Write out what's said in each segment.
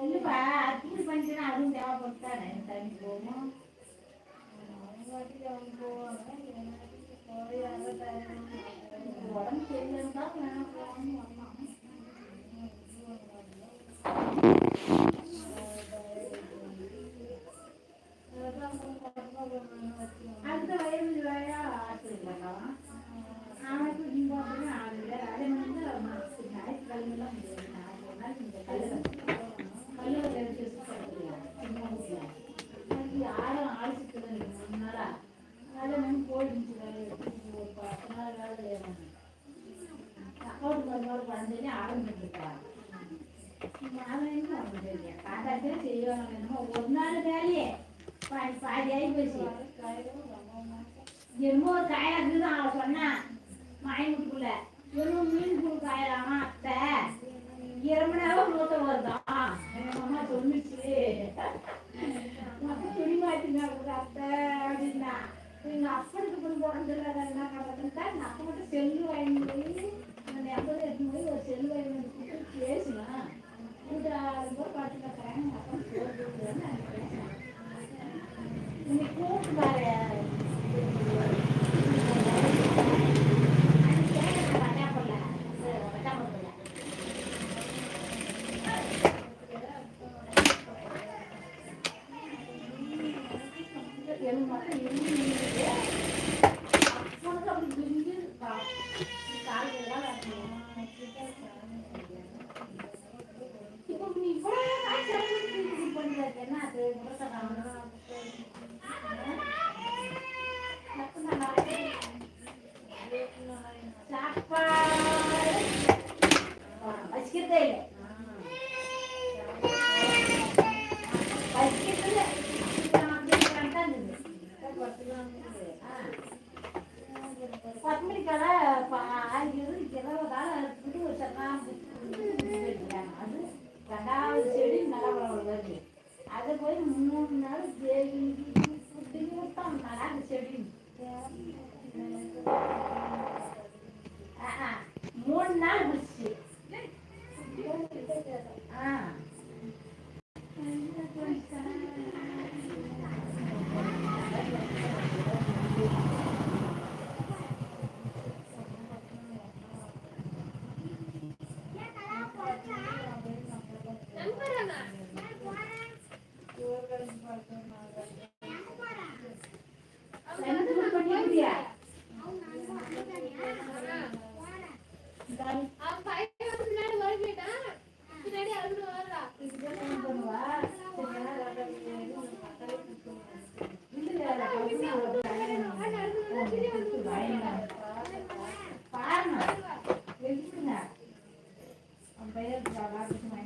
இல்லைப்பா அட்மிட் பண்ணிட்டுனா அதுவும் தேவைப்பட்டானே தண்ணி போகணும் உடம்பு சரியில்லைன்னு தான் நான் அதே போயிடுச்சு ஒரு பத்து நாள் வேலை செய்யணும் அக்கௌண்ட் குழந்தைங்க என்னமோ ஒரு நாள் வேலையே. பாதி பாதி ஆகி போச்சு. என்னமோ ஒரு காயாக்கு தான் அவன் சொன்னான் மாயமுட்டுக்குள்ள என்னமோ மீன் காயலாமா? அத்தை ரெண்டாவது செடி நல்லா வருது. அதை போய் மூணு நாள் விட்டோம் நல்லா அந்த செடி. ஆஹா, மூணு நாள் Vai dar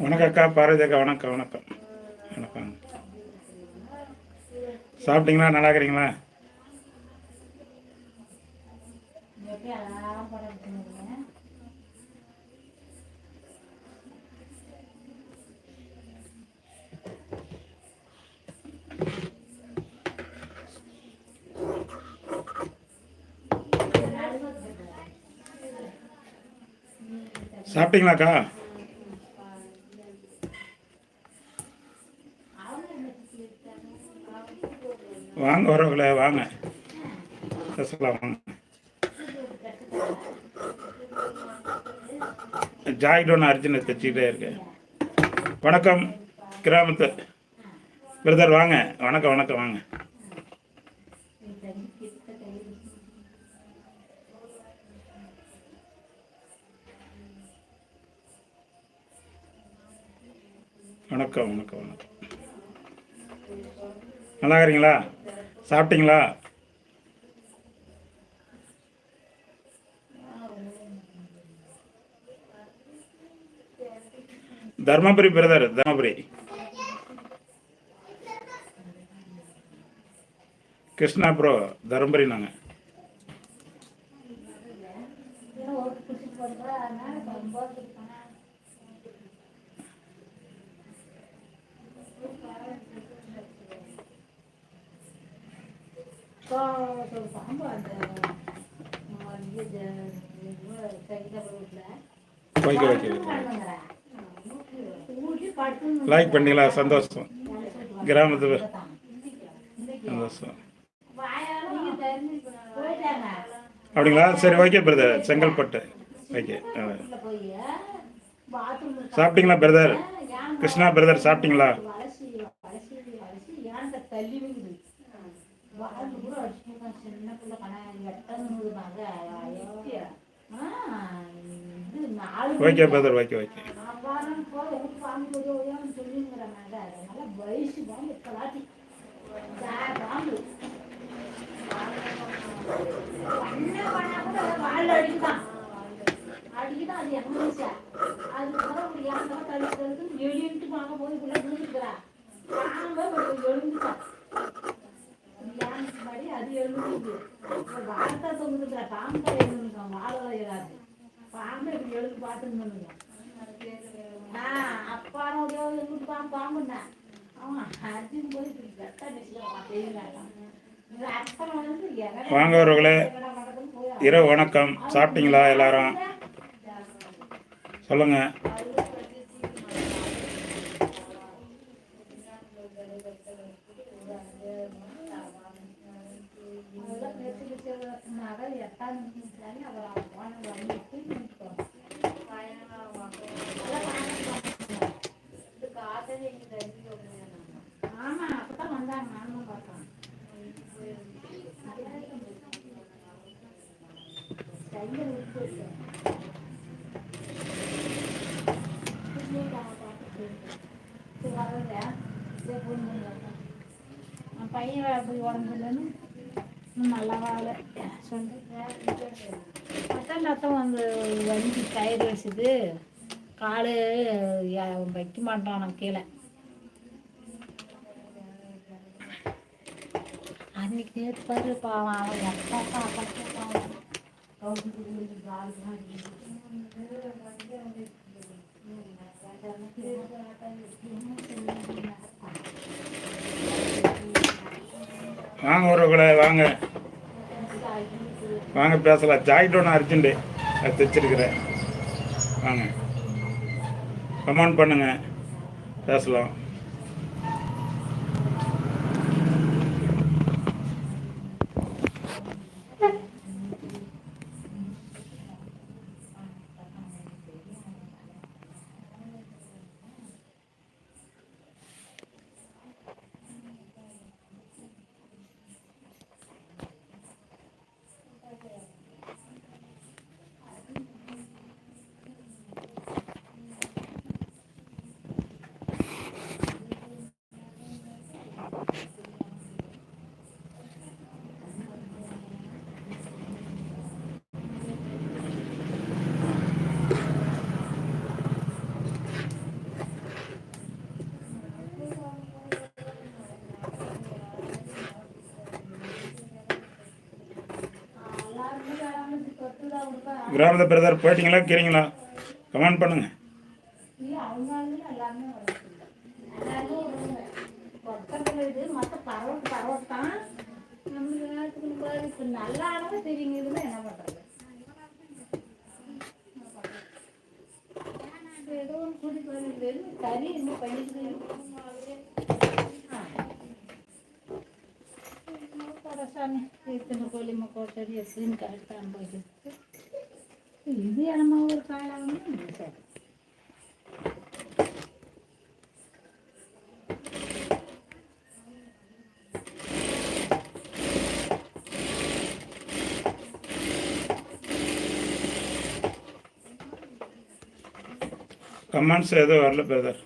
வணக்கம் அக்கா பாரதி அக்கா வணக்கம் வணக்கம். வணக்கம். சாப்பிட்டீங்களா? நல்லா இருக்கிறீங்களா? சாப்பிட்டீங்களாக்கா? வாங்க வாங்க. பேசலாம் வாங்க. ஜாய்டோன் அர்ஜுனை இருக்கு. வணக்கம் கிராமத்து. பிரதர் வாங்க. வணக்கம் வணக்கம் வாங்க. வணக்கம் வணக்கம் வணக்கம். நல்லா இருக்கிறீங்களா? சாப்பிட்டீங்களா? தர்மபுரி பிரதர் தர்மபுரி. கிருஷ்ணா ப்ரோ தர்மபுரி நாங்கள் ஒரு பாம்பு அந்த ஓகே ஓகே லைக் பண்ணீங்களா? சந்தோஷம். கிராமத்து சந்தோஷம். அப்படிங்களா? சரி ஓகே பிரதர் செங்கல்பட்டு. ஓகே சாப்பிட்டீங்களா பிரதர் கிருஷ்ணா பிரதர் சாப்பிட்டீங்களா? Okay brother okay okay. நான் அது எங்க அது பாம்பு போய் ஓயான்னு சொல்லிங்கிறனாங்க அதனால வயசு பாம்பு இப்பலாட்டி பாம்பு என்ன பண்ணா கூட வாழ் அடிக்குதான் அடிக்குதான் அது எங்க அதுக்கப்புறம் ஒரு ஏன் கழிக்கிறது எழுந்துட்டு வாங்க போய் உள்ள விழுந்துக்கிறா பாம்பை எழுந்துட்டா ஏன் படி அது எழுந்துது பாம்பை இப்படி எழுந்து பார்த்துருந்தோங்க ஆ ஒரு எங்கிட்டு பாம்பு பாம்புண்ணா அவன் அர்ஜுன் போய் இப்படி வாங்க இரவு வணக்கம். சாப்பிட்டீங்களா எல்லாரும்? சொல்லுங்க. பையன் போய் உடம்புலன்னு இன்னும் இல்லை வாழ அத்தான் வந்து வண்டி டயர் வச்சுது. காலு வைக்க மாட்டான் கீழே. அன்னைக்கு நேற்று பாரு பாவம் அவன் அப்பா பாவம். வாங்க உறவுகளை வாங்க. வாங்க பேசலாம். ஜாக்கெட் ஒன்று அர்ஜென்ட்டு அது தைச்சிருக்கிறேன். வாங்க. கமெண்ட் பண்ணுங்க. பேசலாம். கிராமத்து பிரதர் போயிட்டீங்களா கேறீங்களா? கமெண்ட் பண்ணுங்க. இல்லை அவங்க ஆளுங்க எல்லாருமே எல்லாருமே மற்ற இப்போ தெரியுங்க என்ன பண்ணுறது ஏதோ ஒன்று கூட்டி இன்னும் சாமி எப்படின்னு கரெக்டாக அனுபவிக்கிறது இது என்னமோ ஒரு காலாகவும் சரி கமெண்ட்ஸ் ஏதோ வரல பிரதர்